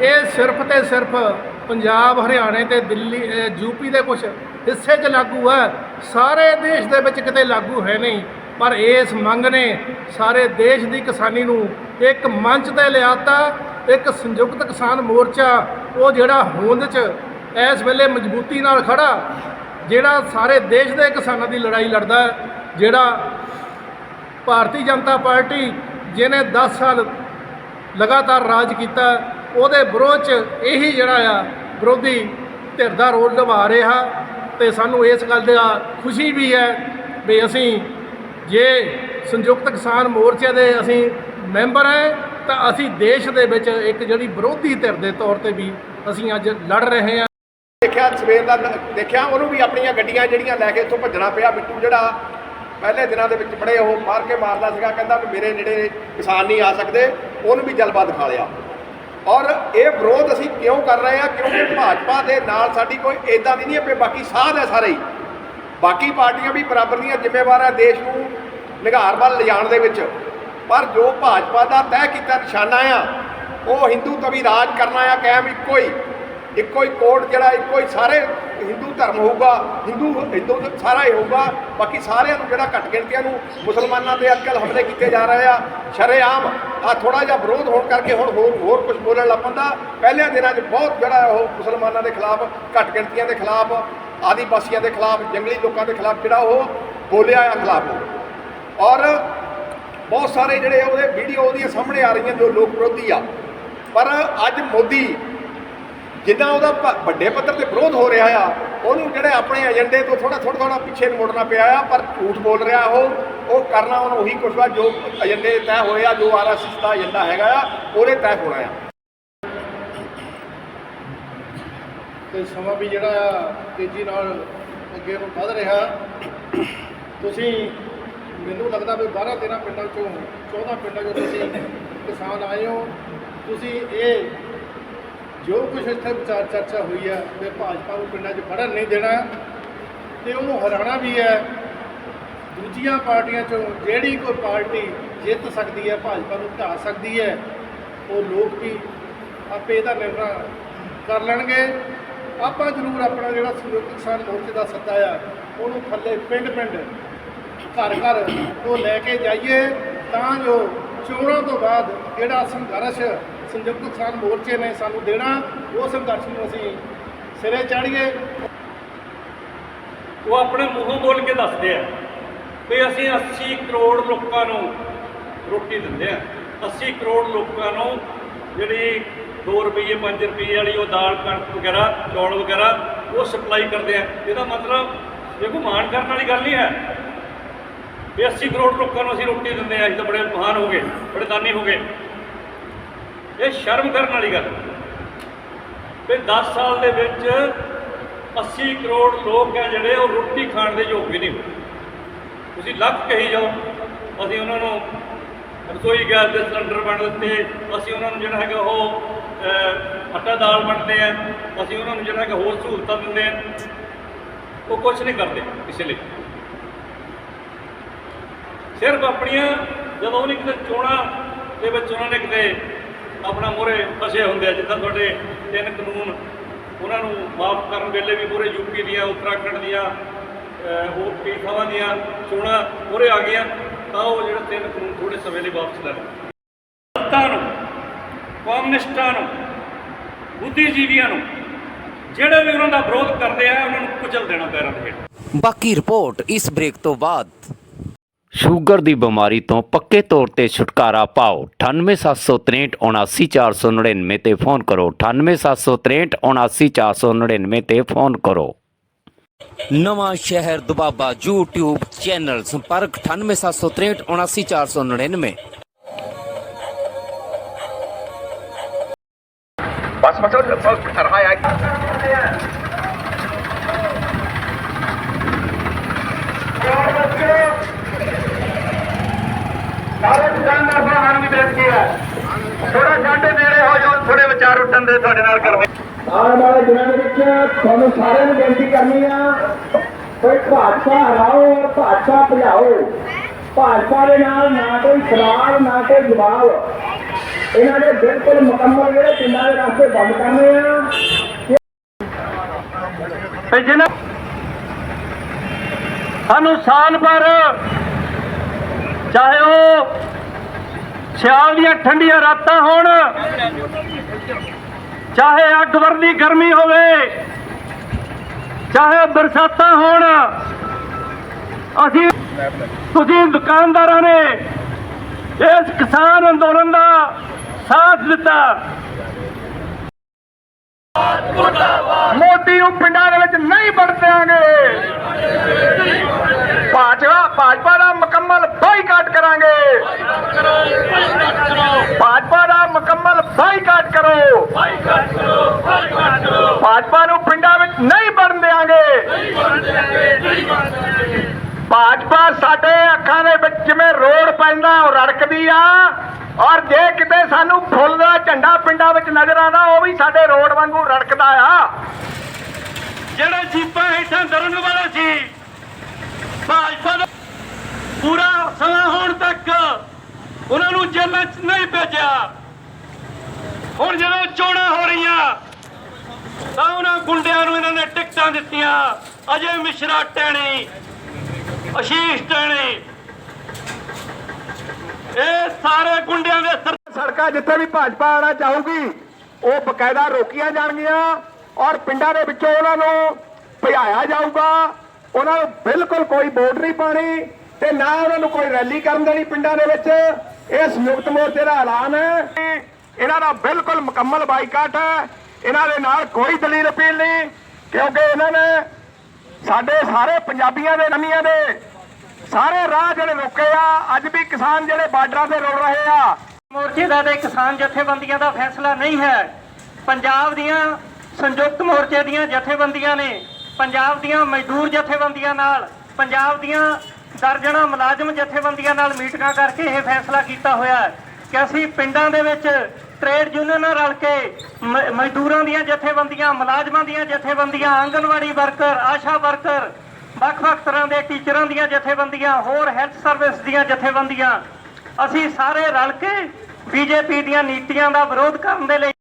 ਇਹ ਸਿਰਫ ਤੇ ਸਿਰਫ ਪੰਜਾਬ, ਹਰਿਆਣੇ ਤੇ ਦਿੱਲੀ ਯੂਪੀ ਦੇ ਕੁਝ ਹਿੱਸੇ 'ਚ ਲਾਗੂ ਹੈ। ਸਾਰੇ ਦੇਸ਼ ਦੇ ਵਿੱਚ ਕਿਤੇ ਲਾਗੂ ਹੈ ਨਹੀਂ, ਪਰ ਇਸ ਮੰਗ ਨੇ ਸਾਰੇ ਦੇਸ਼ ਦੀ ਕਿਸਾਨੀ ਨੂੰ ਇੱਕ ਮੰਚ ਤੇ ਲਿਆਤਾ, ਇੱਕ ਸੰਯੁਕਤ ਕਿਸਾਨ ਮੋਰਚਾ, ਉਹ ਜਿਹੜਾ ਹੋਂਦ 'ਚ ਇਸ ਵੇਲੇ ਮਜ਼ਬੂਤੀ ਨਾਲ ਖੜਾ, ਜਿਹੜਾ ਸਾਰੇ ਦੇਸ਼ ਦੇ ਕਿਸਾਨਾਂ ਦੀ ਲੜਾਈ ਲੜਦਾ ਹੈ, ਜਿਹੜਾ ਭਾਰਤੀ ਜਨਤਾ ਪਾਰਟੀ, ਜਿਹਨੇ 10 ਸਾਲ ਲਗਾਤਾਰ ਰਾਜ ਕੀਤਾ ਉਹਦੇ ਵਿਰੋਧ 'ਚ ਇਹੀ ਜਿਹੜਾ ਆ ਵਿਰੋਧੀ ਧਿਰ ਦਾ ਰੋਲ ਨਿਭਾ ਰਿਹਾ ਤੇ ਸਾਨੂੰ ਇਸ ਗੱਲ ਦਾ ਖੁਸ਼ੀ ਵੀ ਹੈ ਵੀ ਅਸੀਂ ਜੇ ਸੰਯੁਕਤ ਕਿਸਾਨ ਮੋਰਚੇ ਦੇ ਅਸੀਂ ਮੈਂਬਰ ਹੈ ਤਾਂ ਅਸੀਂ ਦੇਸ਼ ਦੇ ਵਿੱਚ ਇੱਕ ਜਿਹੜੀ ਵਿਰੋਧੀ ਧਿਰ ਦੇ ਤੌਰ ਤੇ ਵੀ ਅਸੀਂ ਅੱਜ ਲੜ ਰਹੇ ਹਾਂ। ਦੇਖਿਆ ਸਵੇਰ ਦਾ ਦੇਖਿਆ ਉਹਨੂੰ ਵੀ ਆਪਣੀਆਂ ਗੱਡੀਆਂ ਜਿਹੜੀਆਂ ਲੈ ਕੇ ਇੱਥੋਂ ਭੱਜਣਾ ਪਿਆ। ਬਿੱਟੂ ਜਿਹੜਾ ਪਹਿਲੇ ਦਿਨਾਂ ਦੇ ਵਿੱਚ ਬੜੇ ਉਹ ਮਾਰ ਕੇ ਮਾਰਦਾ ਸੀਗਾ, ਕਹਿੰਦਾ ਵੀ ਮੇਰੇ ਨੇੜੇ ਕਿਸਾਨ ਨਹੀਂ ਆ ਸਕਦੇ, ਉਹਨੂੰ ਵੀ ਜਲਵਾ ਦਿਖਾ ਲਿਆ। ਔਰ ਇਹ ਵਿਰੋਧ ਅਸੀਂ ਕਿਉਂ ਕਰ ਰਹੇ ਹਾਂ? ਕਿਉਂਕਿ ਭਾਜਪਾ ਦੇ ਨਾਲ ਸਾਡੀ ਕੋਈ ਏਦਾਂ ਦੀ ਨਹੀਂ ਹੈ ਵੀ ਬਾਕੀ ਸਾਧ ਹੈ ਸਾਰੇ ਹੀ। ਬਾਕੀ ਪਾਰਟੀਆਂ ਵੀ ਬਰਾਬਰ ਦੀਆਂ ਜ਼ਿੰਮੇਵਾਰ ਹੈ ਦੇਸ਼ ਨੂੰ ਨਿਗਾਰ ਵੱਲ ਲਿਜਾਣ ਦੇ ਵਿੱਚ। ਪਰ ਜੋ ਭਾਜਪਾ ਦਾ ਤੈਅ ਕੀਤਾ ਨਿਸ਼ਾਨਾ ਆ, ਉਹ ਹਿੰਦੂ ਤਵੀ ਰਾਜ ਕਰਨਾ ਆ ਕਾਇਮ ਇੱਕੋ ਹੀ। ਇੱਕੋ ਹੀ ਕੋਡ ਜਿਹੜਾ, ਇੱਕੋ ਹੀ ਸਾਰੇ ਹਿੰਦੂ ਧਰਮ ਹੋਊਗਾ, ਹਿੰਦੂ ਹਿੰਦੂ ਸਾਰਾ ਹੀ ਹੋਊਗਾ, ਬਾਕੀ ਸਾਰਿਆਂ ਨੂੰ ਜਿਹੜਾ ਘੱਟ ਗਿਣਤੀਆਂ ਨੂੰ ਮੁਸਲਮਾਨਾਂ ਤੇ ਅੱਜਕੱਲ ਹਮਲੇ ਕੀਤੇ ਜਾ ਰਹੇ ਆ, ਸ਼ਰੇਆਮ ਆ ਥੋੜਾ ਜਿਹਾ ਵਿਰੋਧ ਹੋਣ ਕਰਕੇ ਹੁਣ ਹੋਰ ਹੋਰ ਕੁਝ ਬੋਲਣ ਲੱਗ ਪੈਂਦਾ ਪਹਿਲਿਆਂ ਦਿਨਾਂ 'ਚ ਬਹੁਤ ਜਿਹੜਾ ਉਹ ਮੁਸਲਮਾਨਾਂ ਦੇ ਖਿਲਾਫ, ਘੱਟ ਗਿਣਤੀਆਂ ਦੇ ਖਿਲਾਫ, ਆਦੀਵਾਸੀਆਂ ਦੇ ਖਿਲਾਫ, ਜੰਗਲੀ ਲੋਕਾਂ ਦੇ ਖਿਲਾਫ ਜਿਹੜਾ ਉਹ ਬੋਲਿਆ ਆ ਖਿਲਾਫ ਉਹ। ਔਰ ਬਹੁਤ ਸਾਰੇ ਜਿਹੜੇ ਉਹਦੇ ਵੀਡੀਓ ਉਹਦੀਆਂ ਸਾਹਮਣੇ ਆ ਰਹੀਆਂ ਜੋ ਲੋਕ ਵਿਰੋਧੀ ਆ ਪਰ ਅੱਜ ਮੋਦੀ ਜਿੱਦਾਂ ਉਹਦਾ ਭ- ਵੱਡੇ ਪੱਧਰ ਤੇ ਵਿਰੋਧ ਹੋ ਰਿਹਾ ਆ, ਉਹਨੂੰ ਜਿਹੜੇ ਆਪਣੇ ਏਜੰਡੇ ਤੋਂ ਥੋੜਾ ਥੋੜਾ ਥੋੜਾ ਪਿੱਛੇ ਨੂੰ ਮੁੜਨਾ ਪਿਆ ਆ, ਪਰ ਝੂਠ ਬੋਲ ਰਿਹਾ ਉਹ ਉਹ ਕਰਨਾ ਉਹਨੂੰ ਉਹੀ ਕੁਛ ਆ ਜੋ ਏਜੰਡੇ ਤੈਅ ਹੋਏ ਆ, ਜੋ ਆਰਐਸਐਸ ਦਾ ਏਜੰਡਾ ਹੈਗਾ ਆ, ਉਹਦੇ ਤੈਅ ਹੋਣਾ ਆ। ਤੇ ਸਮਾਂ ਵੀ ਜਿਹੜਾ ਆ, ਤੇਜ਼ੀ ਨਾਲ ਅੱਗੇ ਨੂੰ ਵਧ ਰਿਹਾ। ਤੁਸੀਂ, ਮੈਨੂੰ ਲੱਗਦਾ ਵੀ 12 13 ਪਿੰਡਾਂ ਚੋਂ 14 ਪਿੰਡਾਂ ਚੋਂ ਤੁਸੀਂ ਕਿਸਾਨ ਆਏ ਹੋ। ਤੁਸੀਂ ਇਹ ਜੋ ਕੁਝ ਇੱਥੇ ਵਿਚਾਰ ਚਰਚਾ ਹੋਈ ਹੈ ਵੀ ਭਾਜਪਾ ਨੂੰ ਪਿੰਡਾਂ 'ਚ ਫੜਨ ਨਹੀਂ ਦੇਣਾ, ਤੇ ਉਹਨੂੰ ਹਰਾਣਾ ਵੀ ਹੈ। ਦੂਜੀਆਂ ਪਾਰਟੀਆਂ ਚੋਂ ਜਿਹੜੀ ਕੋਈ ਪਾਰਟੀ ਜਿੱਤ ਸਕਦੀ ਹੈ, ਭਾਜਪਾ ਨੂੰ ਢਾ ਸਕਦੀ ਹੈ, ਉਹ ਲੋਕ ਵੀ ਆਪੇ ਇਹਦਾ ਨਿਰਣਾ ਕਰ ਲੈਣਗੇ। ਆਪਾਂ ਜ਼ਰੂਰ ਆਪਣਾ ਜਿਹੜਾ ਸੰਯੁਕਤ ਕਿਸਾਨ ਮੋਰਚੇ ਦਾ ਸੱਦਾ ਆ, ਉਹਨੂੰ ਥੱਲੇ ਪਿੰਡ ਪਿੰਡ ਘਰ ਘਰ ਤੋਂ ਲੈ ਕੇ ਜਾਈਏ, ਤਾਂ ਜੋ ਚੋਣਾਂ ਤੋਂ ਬਾਅਦ ਜਿਹੜਾ ਸੰਘਰਸ਼ ਸੰਯੁਕਤ ਕਿਸਾਨ ਮੋਰਚੇ ਨੇ ਸਾਨੂੰ ਦੇਣਾ, ਉਹ ਸੰਘਰਸ਼ ਨੂੰ ਅਸੀਂ ਸਿਰੇ ਚਾੜੀਏ। ਉਹ ਆਪਣੇ ਮੂੰਹੋਂ ਬੋਲ ਕੇ ਦੱਸਦੇ ਆ ਵੀ ਅਸੀਂ 80 ਕਰੋੜ ਲੋਕਾਂ ਨੂੰ ਰੋਟੀ ਦਿੰਦੇ ਆ। 80 ਕਰੋੜ ਲੋਕਾਂ ਨੂੰ ਜਿਹੜੀ 2 ਰੁਪਏ 5 ਰੁਪਏ ਵਾਲੀ ਉਹ ਦਾਲ, ਕਣਕ ਵਗੈਰਾ, ਚੌਲ ਵਗੈਰਾ ਉਹ ਸਪਲਾਈ ਕਰਦੇ ਆ। ਇਹਦਾ ਮਤਲਬ ਦੇਖੋ, ਮਾਣ ਕਰਨ ਵਾਲੀ ਗੱਲ ਨਹੀਂ ਹੈ ਵੀ 80 ਕਰੋੜ ਲੋਕਾਂ ਨੂੰ ਅਸੀਂ ਰੋਟੀ ਦਿੰਦੇ ਆ। ਅਸੀਂ ਤਾਂ ਬੜੇ ਮਹਾਨ ਹੋ ਗਏ, ਬੜੇ ਦਾਨੀ ਹੋ ਗਏ। ਇਹ ਸ਼ਰਮ ਕਰਨ ਵਾਲੀ ਗੱਲ। ਹੈ ਵੀ 10 ਸਾਲ ਦੇ ਵਿੱਚ 80 ਕਰੋੜ ਲੋਕ ਹੈ ਜਿਹੜੇ ਉਹ ਰੋਟੀ ਖਾਣ ਦੇ ਯੋਗ ਵੀ ਨਹੀਂ ਹੋਏ ਤੁਸੀਂ ਲੱਖ ਕਹੀ ਜਾਓ, ਅਸੀਂ ਉਹਨਾਂ ਨੂੰ ਰਸੋਈ ਗੈਸ ਦੇ ਸਿਲੰਡਰ ਵੰਡ ਦਿੱਤੇ, ਅਸੀਂ ਉਹਨਾਂ ਨੂੰ ਜਿਹੜਾ ਹੈਗਾ ਉਹ ਆਟਾ ਦਾਲ ਵੰਡਦੇ ਆ, ਅਸੀਂ ਉਹਨਾਂ ਨੂੰ ਜਿਹੜਾ ਹੈਗਾ ਹੋਰ ਸਹੂਲਤਾਂ ਦਿੰਦੇ ਆ। ਉਹ ਕੁਝ ਨਹੀਂ ਕਰਦੇ ਕਿਸੇ ਲਈ। ਸਿਰਫ ਆਪਣੀਆਂ, ਜਦੋਂ ਉਹਨੇ ਕਿਤੇ ਚੋਣਾਂ ਦੇ ਵਿੱਚ ਉਹਨਾਂ ਨੇ ਕਿਤੇ ਆਪਣਾ ਮੋਰੇ ਫਸੇ ਹੁੰਦੇ ਆ ਜਿੱਦਾਂ ਤੁਹਾਡੇ ਤਿੰਨ ਕਾਨੂੰਨ ਉਹਨਾਂ ਨੂੰ ਮਾਫ ਕਰਨ ਵੇਲੇ ਵੀ ਮੋਰੇ ਯੂਪੀ ਦੀਆਂ ਉੱਤਰਾਖੰਡ ਦੀਆਂ ਅਹ, ਹੋਰ ਕਈ ਦੀਆਂ ਚੋਣਾਂ ਮੋਰੇ ਆ ਗਈਆਂ ਤਾਂ ਉਹ ਜਿਹੜੇ ਤਿੰਨ ਕਾਨੂੰਨ ਥੋੜੇ ਸਮੇਂ ਲਈ ਵਾਪਸ ਲੈ ਲਏ। ਸੱਤਾ ਨੂੰ ਕਮਿਊਨਿਸਟਾਂ ਨੂੰ ਬੁੱਧੀਜੀਵੀਆਂ ਨੂੰ ਜਿਹੜੇ ਵੀ ਉਹਨਾਂ ਦਾ ਵਿਰੋਧ ਕਰਦੇ ਆ ਉਹਨਾਂ ਨੂੰ ਕੁਚਲ ਦੇਣਾ ਪੈਰਾਂ ਦੇ ਹੇਠ। ਬਾਕੀ ਰਿਪੋਰਟ ਇਸ ਬ੍ਰੇਕ ਤੋਂ ਬਾਅਦ। ਸ਼ੂਗਰ ਦੀ ਬਿਮਾਰੀ ਤੋਂ ਪੱਕੇ ਤੌਰ ਤੇ ਛੁਟਕਾਰਾ ਪਾਓ। 9876379499 ਤੇ ਫੋਨ ਕਰੋ। 9876379499 ਤੇ ਫੋਨ ਕਰੋ। ਨਵਾਂ ਸ਼ਹਿਰ ਦੁਬਾਬਾ YouTube ਚੈਨਲ ਸੰਪਰਕ 9876379499 ਬਸ ਬਸ ਬਸ ਰਹਾ ਆ ਸਾਰੇ ਦੁਕਾਨਦਾਰ ਭਰਾਵਾਂ ਨੂੰ ਬੇਨਤੀ ਹੈ ਥੋੜਾ ਸਾਡੇ ਨੇੜੇ ਹੋ ਜਾਓ ਥੋੜੇ ਵਿਚਾਰ ਉੱਠਣ ਦੇ ਤੁਹਾਡੇ ਨਾਲ ਕਰਨੇ ਆਉਣ ਵਾਲੇ ਦਿਨਾਂ ਦੇ ਵਿੱਚ ਤੁਹਾਨੂੰ ਸਾਰਿਆਂ ਨੂੰ ਬੇਨਤੀ ਕਰਨੀ ਆ ਕੋਈ ਭਾਜਪਾ ਹਰਾਓ ਔਰ ਭਾਜਪਾ ਭਜਾਓ। ਭਾਜਪਾ ਦੇ ਨਾਲ ਨਾ ਕੋਈ ਸਵਾਲ ਨਾ ਕੋਈ ਜਵਾਬ। ਇਹਨਾਂ ਨੇ ਬਿਲਕੁਲ ਮੁਕੰਮਲ ਜਿਹੜੇ ਪਿੰਡਾਂ ਦੇ ਰਸਤੇ ਬੰਦ ਕਰਨੇ ਆ। ਤੇ ਜਿਹਨਾਂ ਸਾਨੂੰ ਸਾਲ ਭਰ ਚਾਹੇ ਸਿਆਲ ਦੀਆਂ ਠੰਡੀਆਂ ਰਾਤਾਂ ਹੋਣ। ਚਾਹੇ ਅੱਗ ਵਰਦੀ ਗਰਮੀ ਹੋਵੇ, ਚਾਹੇ ਬਰਸਾਤਾਂ ਹੋਣ, ਅਸੀਂ ਤੁਸੀਂ ਦੁਕਾਨਦਾਰਾਂ ਨੇ ਇਸ ਕਿਸਾਨ ਅੰਦੋਲਨ ਦਾ ਸਾਥ ਦਿੱਤਾ। ਮੋਦੀ ਨੂੰ ਪਿੰਡਾਂ ਦੇ ਵਿੱਚ ਨਹੀਂ ਵੜ ਦਿਆਂਗੇ ਭਾਜਪਾ ਭਾਜਪਾ ਦਾ ਮੁਕੰਮਲ ਬਾਈਕਾਟ ਕਰਾਂਗੇ ਭਾਜਪਾ ਦਾ ਮੁਕੰਮਲ ਬਾਈਕਾਟ ਕਰੋ। ਭਾਜਪਾ ਨੂੰ ਪਿੰਡਾਂ ਵਿੱਚ ਨਹੀਂ ਵੜਨ ਦਿਆਂਗੇ। ਭਾਜਪਾ ਸਾਡੇ ਅੱਖਾਂ ਦੇ ਵਿੱਚ ਜਿਵੇਂ ਰੋਡ ਪੈਂਦਾ ਉਹ ਰੜਕਦੀ ਆ। ਔਰ ਜੇ ਕਿਤੇ ਸਾਨੂੰ ਫੁੱਲ ਦਾ ਝੰਡਾ ਪਿੰਡਾਂ ਵਿੱਚ ਨਜ਼ਰ ਆਉਂਦਾ ਉਹ ਵੀ ਸਾਡੇ ਰੋਡ ਵਾਂਗੂ ਰੜਕਦਾ ਆ। ਜਿਹੜੇ ਜੀਪਾਂ ਹੇਠਾਂ ਦਰਨ ਵਾਲੇ ਸੀ ਭਾਜਪਾ ਦਾ ਪੂਰਾ ਸਮਾਂ ਹੋਣ ਤੱਕ ਉਹਨਾਂ ਨੂੰ ਜੇਲ੍ਹਾਂ 'ਚ ਨਹੀਂ ਭੇਜਿਆ। ਹੁਣ ਜਦੋਂ ਚੋਣਾਂ ਹੋ ਰਹੀਆਂ, ਤਾਂ ਉਹਨਾਂ ਗੁੰਡਿਆਂ ਨੂੰ ਇਹਨਾਂ ਨੇ ਟਿਕਟਾਂ ਦਿੱਤੀਆਂ। ਅਜੇ ਮਿਸ਼ਰਾ ਟੈਣੀ ਅਸ਼ੀਸ਼ ਟੈਣੀ ਇਹ ਸਾਰੇ ਗੁੰਡਿਆਂ ਦੇ ਸੜਕਾਂ ਜਿੱਥੇ ਵੀ ਭਾਜਪਾ ਆਣਾ ਚਾਹੂਗੀ, ਉਹ ਬਕਾਇਦਾ ਰੋਕੀਆਂ ਜਾਣਗੀਆਂ ਔਰ ਪਿੰਡਾਂ ਦੇ ਵਿੱਚੋਂ ਉਹਨਾਂ ਨੂੰ ਭਜਾਇਆ ਜਾਊਗਾ। ਉਹਨਾਂ ਨੂੰ ਬਿਲਕੁਲ ਕੋਈ ਵੋਟ ਨਹੀਂ ਪਾਣੀ ਤੇ ਨਾ ਉਹਨਾਂ ਨੂੰ ਕੋਈ ਰੈਲੀ ਕਰਨ ਦੇਣੀ ਪਿੰਡਾਂ ਦੇ ਵਿੱਚ। ਇਹ ਸੰਯੁਕਤ ਮੋਰਚੇ ਦਾ ਐਲਾਨ ਹੈ। ਇਹਨਾਂ ਦਾ ਬਿਲਕੁਲ ਮੁਕੰਮਲ ਬਾਈਕਾਟ ਹੈ। ਇਹਨਾਂ ਦੇ ਨਾਲ ਕੋਈ ਦਲੀਲ ਅਪੀਲ ਨਹੀਂ, ਕਿਉਂਕਿ ਇਹਨਾਂ ਨੇ ਸਾਡੇ ਸਾਰੇ ਪੰਜਾਬੀਆਂ ਦੇ, ਨਵੀਆਂ ਦੇ ਸਾਰੇ ਰਾਹ ਜਿਹੜੇ ਰੋਕੇ ਆ, ਅੱਜ ਵੀ ਕਿਸਾਨ ਜਿਹੜੇ ਬਾਰਡਰਾਂ ਤੇ ਰੁਲ ਰਹੇ ਆ। ਮੋਰਚੇ ਦਾ ਤੇ ਕਿਸਾਨ ਜਥੇਬੰਦੀਆਂ ਦਾ ਫੈਸਲਾ ਨਹੀਂ ਹੈ। ਪੰਜਾਬ ਦੀਆਂ ਸੰਯੁਕਤ ਮੋਰਚੇ ਦੀਆਂ ਜਥੇਬੰਦੀਆਂ ਨੇ, ਪੰਜਾਬ ਦੀਆਂ ਮਜ਼ਦੂਰ ਜਥੇਬੰਦੀਆਂ ਨਾਲ, ਪੰਜਾਬ ਦੀਆਂ ਦਰਜਣਾ ਮੁਲਾਜ਼ਮ ਜਥੇਬੰਦੀਆਂ ਨਾਲ ਮੀਟਿੰਗਾਂ ਕਰਕੇ ਇਹ ਫੈਸਲਾ ਕੀਤਾ ਹੋਇਆ ਹੈ ਕਿ ਅਸੀਂ ਪਿੰਡਾਂ ਦੇ ਵਿੱਚ ਟ੍ਰੇਡ ਯੂਨੀਅਨ ਨਾਲ ਰਲ ਕੇ ਮਜ਼ਦੂਰਾਂ ਦੀਆਂ ਜਥੇਬੰਦੀਆਂ, ਮੁਲਾਜ਼ਮਾਂ ਦੀਆਂ ਜਥੇਬੰਦੀਆਂ, ਆਂਗਨਵਾੜੀ ਵਰਕਰ, ਆਸ਼ਾ ਵਰਕਰ, ਵੱਖ-ਵੱਖ ਤਰ੍ਹਾਂ ਦੇ ਟੀਚਰਾਂ ਦੀਆਂ ਜਥੇਬੰਦੀਆਂ, ਹੋਰ ਹੈਲਥ ਸਰਵਿਸ ਦੀਆਂ ਜਥੇਬੰਦੀਆਂ, ਅਸੀਂ ਸਾਰੇ ਰਲ ਕੇ ਬੀਜੇਪੀ ਦੀਆਂ ਨੀਤੀਆਂ ਦਾ ਵਿਰੋਧ ਕਰਨ ਦੇ ਲਈ